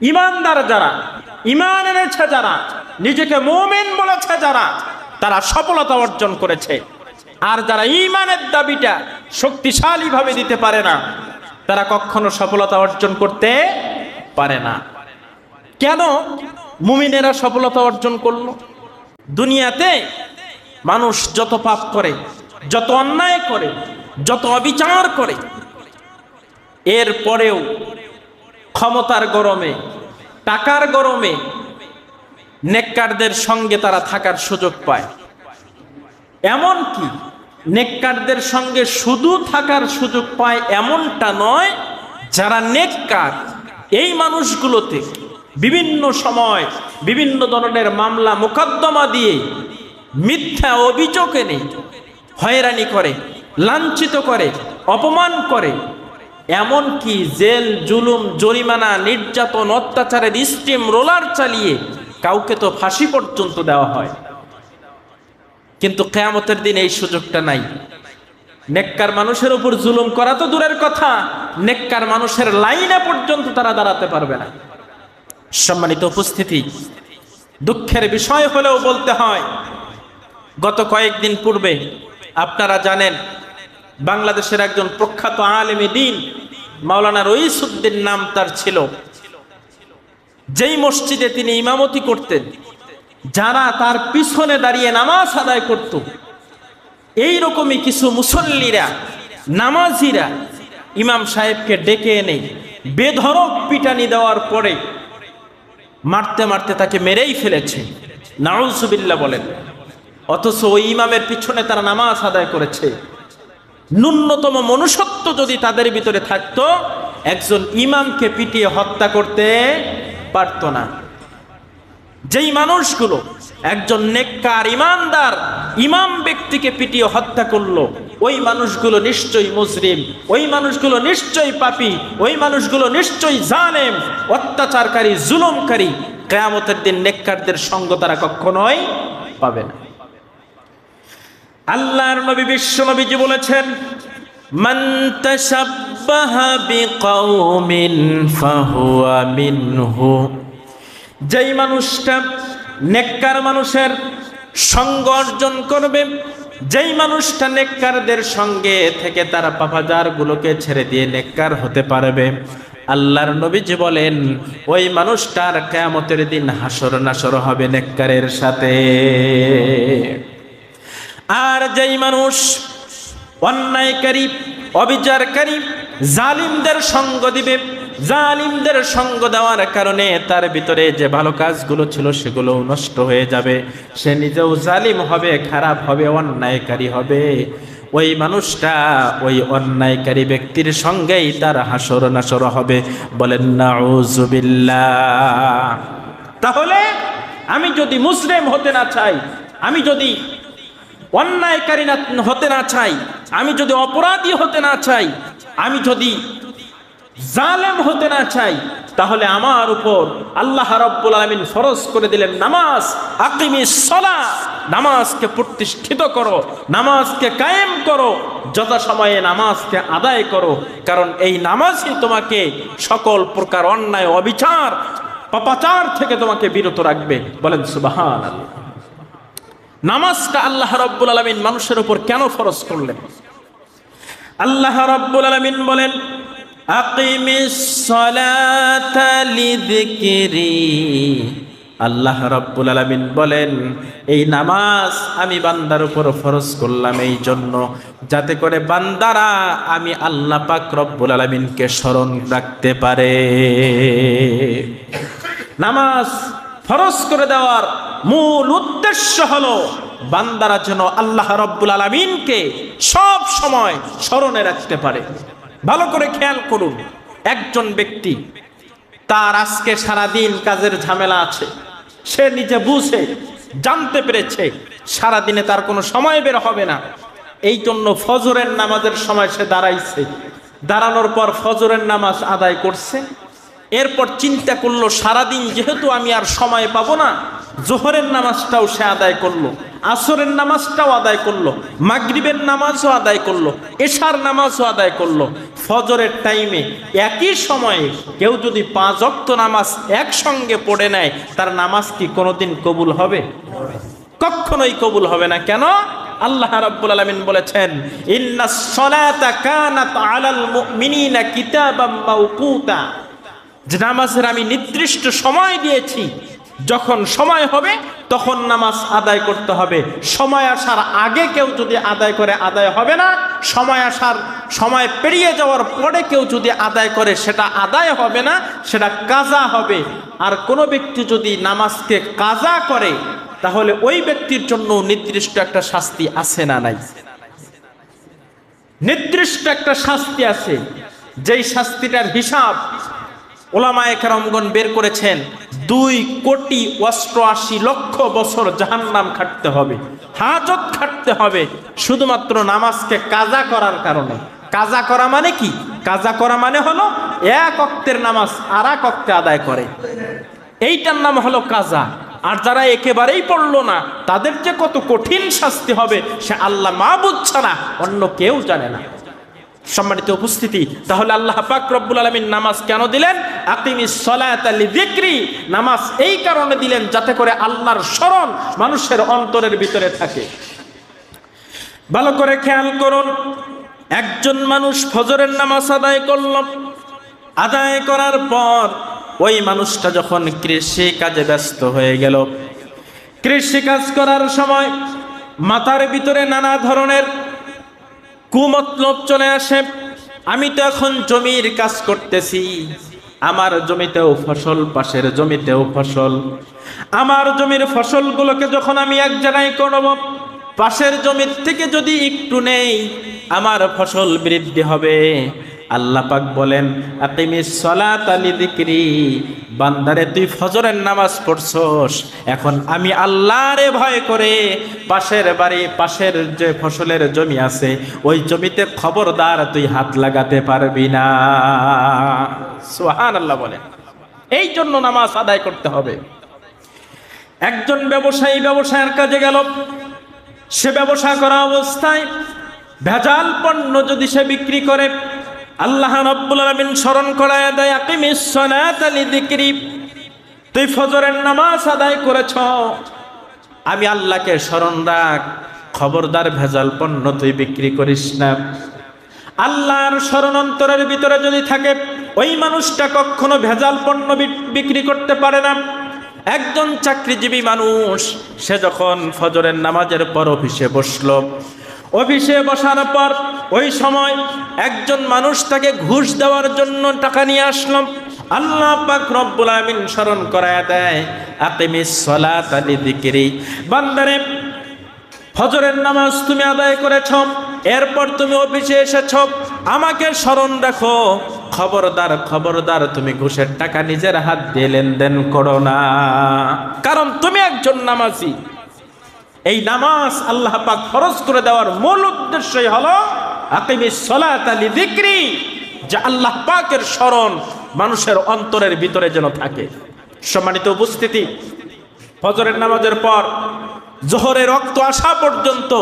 ইমানদার যারা, ইমান এনেছে যারা, নিজেকে মোমেন বলেছে যারা, তারা সফলতা অর্জন করেছে। আর যারা ইমানের দাবিটা শক্তিশালীভাবে দিতে পারে না, তারা কখনো সফলতা অর্জন করতে পারে না। কেন মুমিনেরা সফলতা অর্জন করল? দুনিয়াতে মানুষ যত পাপ করে, যত অন্যায় করে, যত অবিচার করে, এর পরেও ক্ষমতার গরমে, টাকার গরমে নেককারদের সঙ্গে তারা থাকার সুযোগ পায়। এমন কি নেককারদের সঙ্গে শুধু থাকার সুযোগ পায় এমনটা নয়, যারা নেককার, এই মানুষগুলোতে বিভিন্ন সময় বিভিন্ন ধরনের মামলা মোকদ্দমা দিয়ে মিথ্যা অভিযোগ এনে হয়রানি করে, লাঞ্ছিত করে, অপমান করে এমনকি জেল, জুলুম, জরিমানা, নির্যাতন, অত্যাচারের স্টিম রোলার চালিয়ে কাউকে তো ফাঁসি পর্যন্ত দেওয়া হয়। কিন্তু কেয়ামতের দিন এই সুযোগটা নাই। নেককার মানুষের উপর জুলুম করা তো দূরের কথা, নেককার মানুষের লাইনে পর্যন্ত তারা দাঁড়াতে পারবে না। সম্মানিত উপস্থিতি, দুঃখের বিষয় হলেও বলতে হয়, গত কয়েকদিন পূর্বে আপনারা জানেন, বাংলাদেশের একজন প্রখ্যাত আলেমী দিন মাওলানা রইসুদ্দিন নাম তার ছিল। যেই মসজিদে তিনি ইমামতি করতেন, যারা তার পিছনে দাঁড়িয়ে নামাজ আদায় করত এই রকমই কিছু মুসল্লিরা, নামাজিরা ইমাম সাহেবকে ডেকে এনে বেধরক পিটানি দেওয়ার পরে মারতে মারতে তাকে মেরেই ফেলেছে। নাউজুবিল্লা বলেন। অথচ ওই ইমামের পিছনে তারা নামাজ আদায় করেছে। ন্যূনতম মনুষ্যত্ব যদি তাদের ভিতরে থাকত, একজন ইমামকে পিটিয়ে হত্যা করতে পারত না। যেই মানুষগুলো একজন নেককার ইমানদার, ইমাম ব্যক্তিকে পিটিয়ে হত্যা করল, ওই মানুষগুলো নিশ্চয়ই মুসলিম, ওই মানুষগুলো নিশ্চয়ই পাপী, ওই মানুষগুলো নিশ্চয়ই জানেম অত্যাচারকারী, জুলুমকারী, কেয়ামতের দিন নেককারদের সঙ্গ তারা কখনোই পাবে না। আল্লাহর নবী বিশ্ব নবীজি বলেছেন যেই মানুষটা নেককার মানুষের সঙ্গ অর্জন করবে, যেই মানুষটা নেককারদের সঙ্গে থেকে তারা পাপাজার গুলোকে ছেড়ে দিয়ে নেককার হতে পারবে, আল্লাহর নবীজি বলেন, ওই মানুষটার কেয়ামতের দিন হাসর নাসর হবে নেককারের সাথে। আর যেই মানুষ অন্যায়কারী, অবিচারকারী, জালিমদের সঙ্গ দিবে, জালিমদের সঙ্গ দেওয়ার কারণে তার ভিতরে যে ভালো কাজগুলো ছিল সেগুলো নষ্ট হয়ে যাবে। সে নিজেও জালিম হবে, খারাপ হবে, অন্যায়কারী হবে। ওই মানুষটা ওই অন্যায়কারী ব্যক্তির সঙ্গেই তার হাসর নাসর হবে। বলেন, নাউজুবিল্লাহ। তাহলে আমি যদি মুসলিম হতে না চাই, আমি যদি অন্যায়কারী না হতে না চাই, আমি যদি অপরাধী হতে না চাই, আমি যদি জালেম হতে না চাই, তাহলে আমার উপর আল্লাহ রাব্বুল আলামিন ফরজ করে দিলেন নামাজ, আকিমি সলা, নামাজকে প্রতিষ্ঠিত করো, নামাজকে কায়েম করো যথা সময়ে নামাজকে আদায় করো, কারণ এই নামাজই তোমাকে সকল প্রকার অন্যায়, অবিচার, পাপাচার থেকে তোমাকে বিরত রাখবে। বলেন সুবাহান নামাজটা আল্লাহ রব্বুল আলমিন মানুষের উপর কেন ফরজ করলেন? আল্লাহ রব্বুল আলমিন বলেন আল্লাহ রব্বুল আলমিন বলেন, এই নামাজ আমি বান্দার উপর ফরজ করলাম এই জন্য যাতে করে বান্দারা আমি আল্লাহ পাক রব্বুল আলমিনকে স্মরণ রাখতে পারে। নামাজ ফরজ করে দেওয়ার মূল উদ্দেশ্য হলো বান্দারা যেন আল্লাহ রব্বুল আলমিনকে সব সময় স্মরণে রাখতে পারে। ভালো করে খেয়াল করুন, একজন ব্যক্তি তার আজকে সারাদিন কাজের ঝামেলা আছে, সে নিজে বুঝে, জানতে পেরেছে সারাদিনে তার কোনো সময় বের হবে না। এই জন্য ফজরের নামাজের সময় সে দাঁড়াইছে। দাঁড়ানোর পর ফজরের নামাজ আদায় করছে। এরপর চিন্তা করল, সারাদিন যেহেতু আমি আর সময় পাবো না জোহরের নামাজটাও সে আদায় করল, আসরের নামাজটাও আদায় করল, মাগরিবের নামাজও আদায় করল, এশার নামাজও আদায় করল। ফজরের টাইমে একই সময়ে কেউ যদি পাঁচ অক্ত নামাজ একসঙ্গে পড়ে নেয়, তার নামাজ কি কোনোদিন কবুল হবে? কখনোই কবুল হবে না। কেন? আল্লাহ রাব্বুল আলামিন বলেছেন ইন্নাস সালাতা কানাত আলাল মুমিনিনা কিতাবাম মাওকুতা। যে নামাজের আমি নির্দিষ্ট সময় দিয়েছি যখন সময় হবে, তখন নামাজ আদায় করতে হবে। সময় আসার আগে কেউ যদি আদায় করে, আদায় হবে না। সময় আসার সময় পেরিয়ে যাওয়ার পরে কেউ যদি আদায় করে, সেটা আদায় হবে না, সেটা কাজা হবে। আর কোনো ব্যক্তি যদি নামাজকে কাজা করে, তাহলে ওই ব্যক্তির জন্য নির্দিষ্ট একটা শাস্তি আছে না নাই? নির্দিষ্ট একটা শাস্তি আছে। যেই শাস্তিটার হিসাব ওলামায়ে কেরামগণ বের করেছেন দুই কোটি অষ্টআশি লক্ষ বছর জাহান্নাম খাটতে হবে, হাজত খাটতে হবে, শুধুমাত্র নামাজকে কাজা করার কারণে। কাজা করা মানে কি? কাজা করা মানে হলো এক অক্তের নামাজ আর এক অক্তে আদায় করে। এইটার নাম হলো কাজা। আর যারা একেবারেই পড়ল না, তাদের যে কত কঠিন শাস্তি হবে, সে আল্লাহ মাহবুদ ছাড়া অন্য কেউ জানে না। সম্মানিত উপস্থিতি, তাহলে আল্লাহ পাক রব্বুল আলমিন নামাজ কেন দিলেন? আকিমি আলী দিক্রি নামাজ এই কারণে দিলেন যাতে করে আল্লাহর স্মরণ মানুষের অন্তরের ভিতরে থাকে। ভালো করে খেয়াল করুন, একজন মানুষ ফজরের নামাজ আদায় করল, আদায় করার পর ওই মানুষটা যখন কৃষি কাজে ব্যস্ত হয়ে গেল, কৃষি কাজ করার সময় মাথার ভিতরে নানা ধরনের কুমতলব চলে আসে, আমি তো এখন জমির কাজ করতেছি। আমার জমিতেও ফসল, পাশের জমিতেও ফসল। আমার জমির ফসলগুলোকে যখন আমি এক জায়গায় করব, পাশের জমির থেকে যদি একটু নেই, আমার ফসল বৃদ্ধি হবে। আল্লাহ পাক বলেন সলাত আলি দিক্রি বান্দারে তুই ফজরের নামাজ পড়ছস। এখন আমি আল্লাহরে ভয় করে পাশের বাড়ি, পাশের যে ফসলের জমি আছে, ওই জমিতে খবরদার তুই হাত লাগাতে পারবি না। সুহান আল্লাহ বলেন। এই জন্য নামাজ আদায় করতে হবে। একজন ব্যবসায়ী ব্যবসায়ের কাজে গেল। সে ব্যবসা করা অবস্থায় ভেজাল পণ্য যদি সে বিক্রি করে আল্লাহ রব্বুল আলামিন স্মরণ করায় দেয়, আকিমিস তুই ফজরের নামাজ আদায় করেছ। আমি আল্লাহকে স্মরণ রাখ, খবরদার ভেজাল পণ্য তুই বিক্রি করিস না। আল্লাহর স্মরণ অন্তরের ভিতরে যদি থাকে, ওই মানুষটা কখনো ভেজাল পণ্য বিক্রি করতে পারে না। একজন চাকরিজীবী মানুষ, সে যখন ফজরের নামাজের পর অফিসে বসল, অফিসে বসার পর ওই সময় একজন মানুষ তাকে ঘুষ দেওয়ার জন্য টাকা নিয়ে আসলাম। আল্লাহ পাক রব্বুল আমিন স্মরণ করায় দেয়, আকিমিস সালাত আলি দিকরি বান্দারে, ফজরের নামাজ তুমি আদায় করেছ, এরপর তুমি অফিসে এসেছ, আমাকে স্মরণ রাখো, খবরদার খবরদার, তুমি ঘুষের টাকা নিজের হাত দিয়ে লেনদেন করো না। কারণ তুমি একজন নামাজি। এই নামাজ আল্লাহ পাক ফরজ করে দেওয়ার মূল উদ্দেশ্যই হলো যে আল্লাহ পাকের স্মরণ মানুষের অন্তরের ভিতরে যেন থাকে। সম্মানিত উপস্থিতি, ফজরের নামাজের পর জোহরের রক্ত আসা পর্যন্ত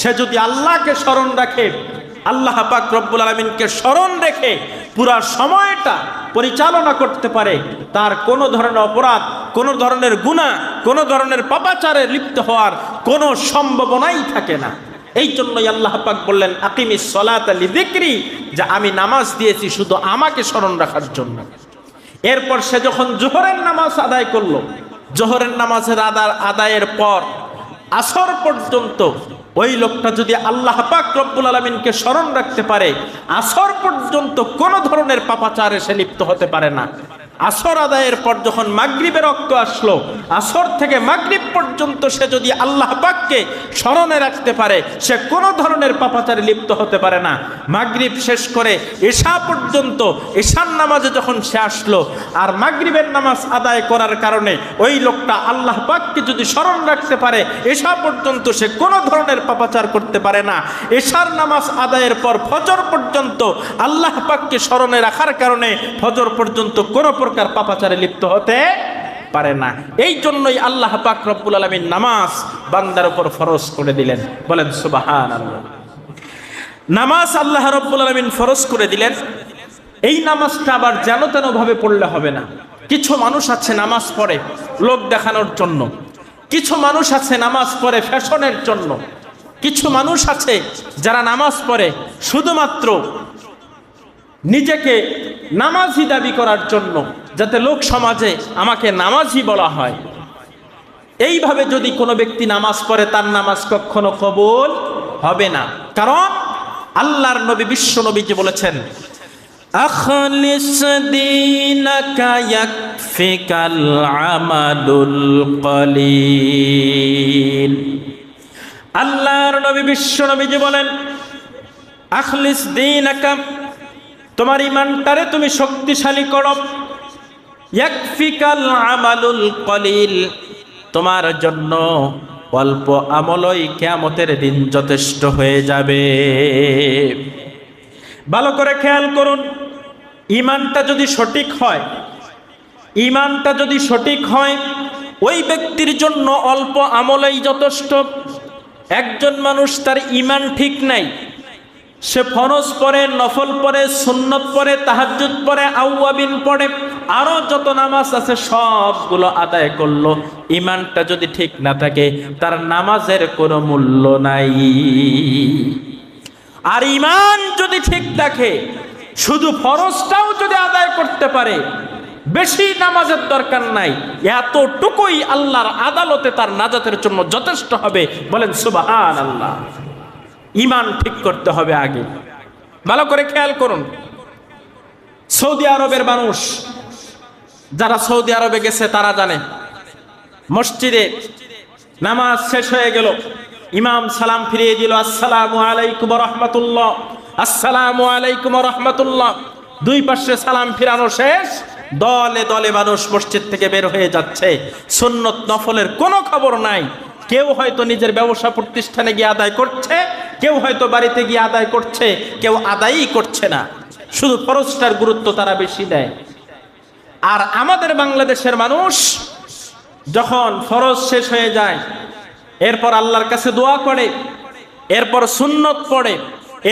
সে যদি আল্লাহকে স্মরণ রাখে, আল্লাহ পাক রব্বুল আলমিনকে স্মরণ রেখে পুরা সময়টা পরিচালনা করতে পারে, তার কোনো ধরনের অপরাধ, কোনো ধরনের গুণা কোনো ধরনের পাপাচারে লিপ্ত হওয়ার কোনো সম্ভাবনাই থাকে না। এই জন্যই আল্লাহ পাক বললেন আকিমি সলাত আলী দিক্রি যে আমি নামাজ দিয়েছি শুধু আমাকে স্মরণ রাখার জন্য। এরপর সে যখন জোহরের নামাজ আদায় করল, জোহরের নামাজের আদার আদায়ের পর আসর পর্যন্ত ওই লোকটা যদি আল্লাহ পাক রব্বুল আলমিনকে স্মরণ রাখতে পারে, আসর পর্যন্ত কোনো ধরনের পাপাচারে সে লিপ্ত হতে পারে না। আসর আদায়ের পর যখন মাগরিবের রক্ত আসলো, আসর থেকে মাগরিব পর্যন্ত সে যদি আল্লাহ পাককে স্মরণে রাখতে পারে, সে কোনো ধরনের পাপাচারে লিপ্ত হতে পারে না। মাগরিব শেষ করে এশা পর্যন্ত এশার নামাজে যখন সে আসলো, আর মাগরিবের নামাজ আদায় করার কারণে ওই লোকটা আল্লাহ পাককে যদি স্মরণ রাখতে পারে এশা পর্যন্ত সে কোনো ধরনের পাপাচার করতে পারে না। এশার নামাজ আদায়ের পর ফজর পর্যন্ত আল্লাহ পাককে স্মরণে রাখার কারণে ফজর পর্যন্ত কোনো প্রকার পাপাচারে লিপ্ত হতে পারে না। এই জন্যই আল্লাহ পাক রব্বুল আলমীর নামাজ বান্দার উপর ফরজ করে দিলেন। বলেন সুবাহান নামাজ আল্লাহ রব্বুল আলমিন ফরজ করে দিলেন। এই নামাজটা আবার যেন তেন ভাবে পড়লে হবে না। কিছু মানুষ আছে নামাজ পড়ে লোক দেখানোর জন্য। কিছু মানুষ আছে নামাজ পড়ে ফ্যাশনের জন্য। কিছু মানুষ আছে যারা নামাজ পড়ে শুধুমাত্র নিজেকে নামাজি দাবি করার জন্য। যাতে লোক সমাজে আমাকে নামাজি বলা হয় এইভাবে যদি কোনো ব্যক্তি নামাজ পড়ে তার নামাজ কখনো কবুল হবে না কারণ আল্লাহর নবী বিশ্ব নবীজি বলেছেন أخلص دينك يكفك العمل القليل আল্লাহর নবী বিশ্ব নবীজি বলেন আখলিস দিনাকা তোমার ইমানটারে তুমি শক্তিশালী করো ইয়াকফিকাল কলিল। তোমার জন্য অল্প আমলই কেয়ামতের দিন যথেষ্ট হয়ে যাবে। ভালো করে খেয়াল করুন ইমানটা যদি সঠিক হয় ইমানটা যদি সঠিক হয়, ওই ব্যক্তির জন্য অল্প আমলেই যথেষ্ট। একজন মানুষ তার ইমান ঠিক নাই সে ফরজ পরে নফল পরে সুন্নত পরে তাহাজ্জুদ পরে আউয়াবিন পড়ে, আরও যত নামাজ আছে সবগুলো আদায় করল। ইমানটা যদি ঠিক না থাকে, তার নামাজের কোনো মূল্য নাই। আর ইমান যদি ঠিক থাকে, শুধু ফরজটাও যদি আদায় করতে পারে, বেশি নামাজের দরকার নাই। এতটুকুই আল্লাহর আদালতে তার নাজাতের জন্য যথেষ্ট হবে। বলেন সুবাহান আল্লাহ ইমান ঠিক করতে হবে আগে। ভালো করে খেয়াল করুন। সৌদি আরবের মানুষ, যারা সৌদি আরবে গেছে, তারা জানে, মসজিদে নামাজ শেষ হয়ে গেল। ইমাম সালাম ফিরিয়ে দিল, আসসালামু আলাইকুম রহমতুল্লাহ, আসসালামু আলাইকুম রহমতুল্লাহ। দুই পাশে সালাম ফিরানো শেষ। দলে দলে মানুষ মসজিদ থেকে বের হয়ে যাচ্ছে। সুন্নত নফলের কোনো খবর নাই। কেউ হয়তো নিজের ব্যবসা প্রতিষ্ঠানে গিয়ে আদায় করছে, কেউ হয়তো বাড়িতে গিয়ে আদায় করছে, কেউ আদায়ই করছে না। শুধু ফরজটার গুরুত্ব তারা বেশি দেয়। আর আমাদের বাংলাদেশের মানুষ যখন ফরজ শেষ হয়ে যায়, এরপর আল্লাহর কাছে দোয়া করে, এরপর সুন্নত পড়ে,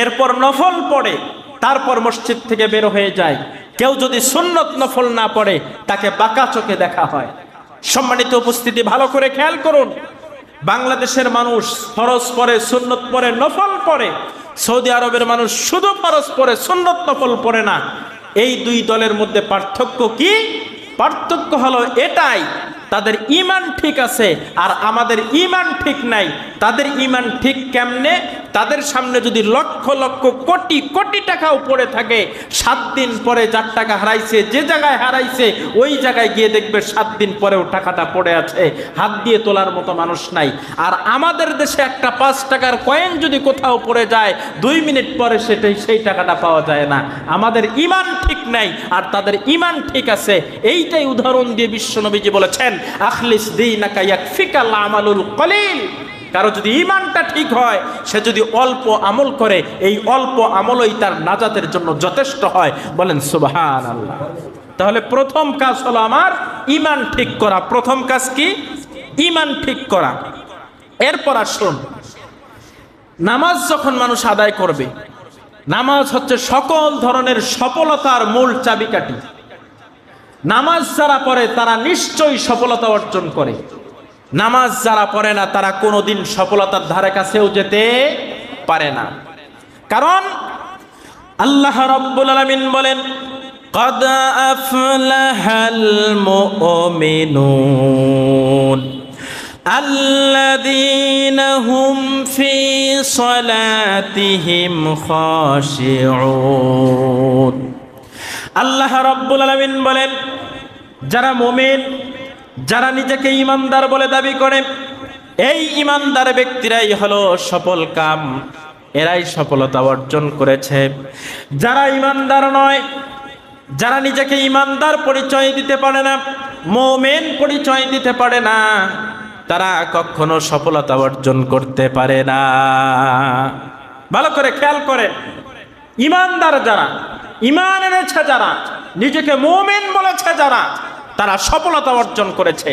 এরপর নফল পড়ে, তারপর মসজিদ থেকে বের হয়ে যায়। কেউ যদি সুন্নত নফল না পড়ে, তাকে বাঁকা চোখে দেখা হয়। সম্মানিত উপস্থিতি ভালো করে খেয়াল করুন। বাংলাদেশের মানুষ ফরজ পরে, সুন্নত পরে, নফল পরে। সৌদি আরবের মানুষ শুধু ফরজ পরে, সুন্নত নফল পরে না। এই দুই দলের মধ্যে পার্থক্য কি? পার্থক্য হলো এটাই, তাদের ইমান ঠিক আছে আর আমাদের ইমান ঠিক নাই। তাদের ইমান ঠিক কেমনে? তাদের সামনে যদি লক্ষ লক্ষ কোটি কোটি টাকাও পড়ে থাকে, সাত দিন পরে যার টাকা হারাইছে, যে জায়গায় হারাইছে, ওই জায়গায় গিয়ে দেখবে সাত দিন পরেও টাকাটা পড়ে আছে। হাত দিয়ে তোলার মতো মানুষ নাই। আর আমাদের দেশে একটা পাঁচ টাকার কয়েন যদি কোথাও পড়ে যায়, দুই মিনিট পরে সেটাই, সেই টাকাটা পাওয়া যায় না। আমাদের ইমান ঠিক নাই, আর তাদের ইমান ঠিক আছে। এইটাই উদাহরণ দিয়ে বিশ্বনবীজি বলেছেন, আখলিস দিই দিনাকা ইয়াকফিকাল আমালুল কলিল। কারও যদি ইমানটা ঠিক হয়, সে যদি অল্প আমল করে, এই অল্প আমলই তার নাজাতের জন্য যথেষ্ট হয়। বলেন সুবহান আল্লাহ তাহলে প্রথম কাজ হলো আমার ইমান ঠিক করা। প্রথম কাজ কি? ইমান ঠিক করা। এরপর আসুন, নামাজ যখন মানুষ আদায় করবে, নামাজ হচ্ছে সকল ধরনের সফলতার মূল চাবিকাঠি। নামাজ যারা পড়ে, তারা নিশ্চয়ই সফলতা অর্জন করে। নামাজ যারা পড়ে না তারা কোনোদিন সফলতার ধারে কাছেও যেতে পারে না কারণ আল্লাহ রব্বুল আলমিন বলেন قد أفلح المؤمنون الذين هم في صلاتهم خاشعون আল্লাহ রব্বুল আলমিন বলেন যারা মোমেন যারা নিজেকে ইমানদার বলে দাবি করে, এই ইমানদার ব্যক্তিরাই হলো সফল কাম। এরাই সফলতা অর্জন করেছে। যারা ইমানদার নয়, যারা নিজেকে ইমানদার পরিচয় দিতে পারে না, মোমেন পরিচয় দিতে পারে না, তারা কখনো সফলতা অর্জন করতে পারে না। ভালো করে খেয়াল করে। ইমানদার যারা, ইমান এনেছে যারা, নিজেকে মোমেন বলেছে যারা তারা সফলতা অর্জন করেছে।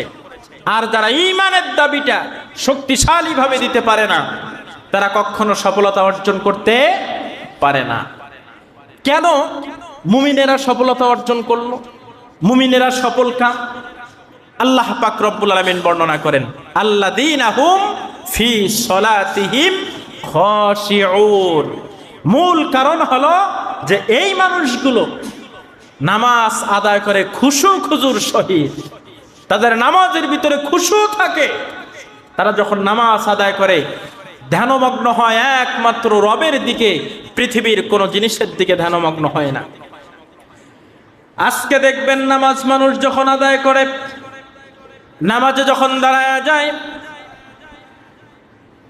আর যারা ইমানের দাবিটা শক্তিশালীভাবে দিতে পারে না, তারা কখনো সফলতা অর্জন করতে পারে না। কেন মুমিনেরা সফলতা অর্জন করল? মুমিনেরা সফল কাম আল্লাহ পাক রব্বুল আলামিন বর্ণনা করেন, আল্লাযীনা হুম ফি সলাতিহিম মূল কারণ হলো যে এই মানুষগুলো নামাজ আদায় করে খুশু খুজুর সহিত তাদের নামাজের ভিতরে খুশু থাকে। তারা যখন নামাজ আদায় করে, ধ্যানমগ্ন হয় একমাত্র রবের দিকে, পৃথিবীর কোনো জিনিসের দিকে ধ্যানমগ্ন হয় না। আজকে দেখবেন নামাজ মানুষ যখন আদায় করে, নামাজে যখন দাঁড়ায় যায়,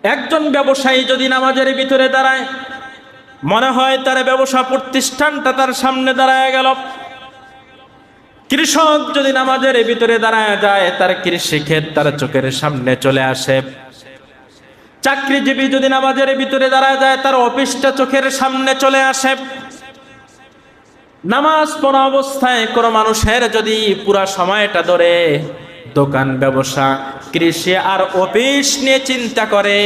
একজন ব্যবসায়ী যদি নামাজের ভিতরে দাঁড়ায়, মনে হয় তার ব্যবসা প্রতিষ্ঠানটা তার সামনে দাঁড়ায় গেল। কৃষক যদি নামাজের ভিতরে দাঁড়ায় যায়, তার কৃষি ক্ষেত তার চোখের সামনে চলে আসে। চাকরিজীবী যদি নামাজের ভিতরে দাঁড়ায় যায়, তার অফিসটা চোখের সামনে চলে আসে। নামাজ পড়া অবস্থায় কোনো মানুষের যদি পুরা সময়টা ধরে দোকান, ব্যবসা, কৃষি আর অফিস নিয়ে চিন্তা করে,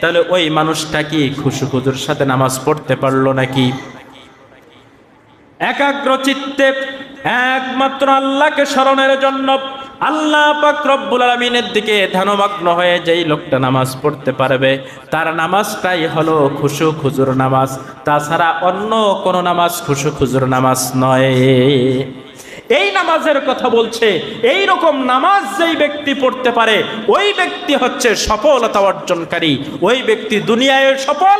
তাহলে ওই মানুষটা কি খুশু খুজুর সাথে নামাজ পড়তে পারল নাকি? একাগ্র চিত্তে একমাত্র আল্লাহকে স্মরণের জন্য আল্লাহ পাক আলমিনের দিকে ধ্যানমগ্ন হয়ে যেই লোকটা নামাজ পড়তে পারবে, তার নামাজটাই হলো খুশু খুজুর নামাজ। তাছাড়া অন্য কোনো নামাজ খুশু খুজুর নামাজ নয়। এই নামাজের কথা বলছে, এই রকম নামাজ যেই ব্যক্তি পড়তে পারে, ওই ব্যক্তি হচ্ছে সফলতা অর্জনকারী, ওই ব্যক্তি দুনিয়ায় সফল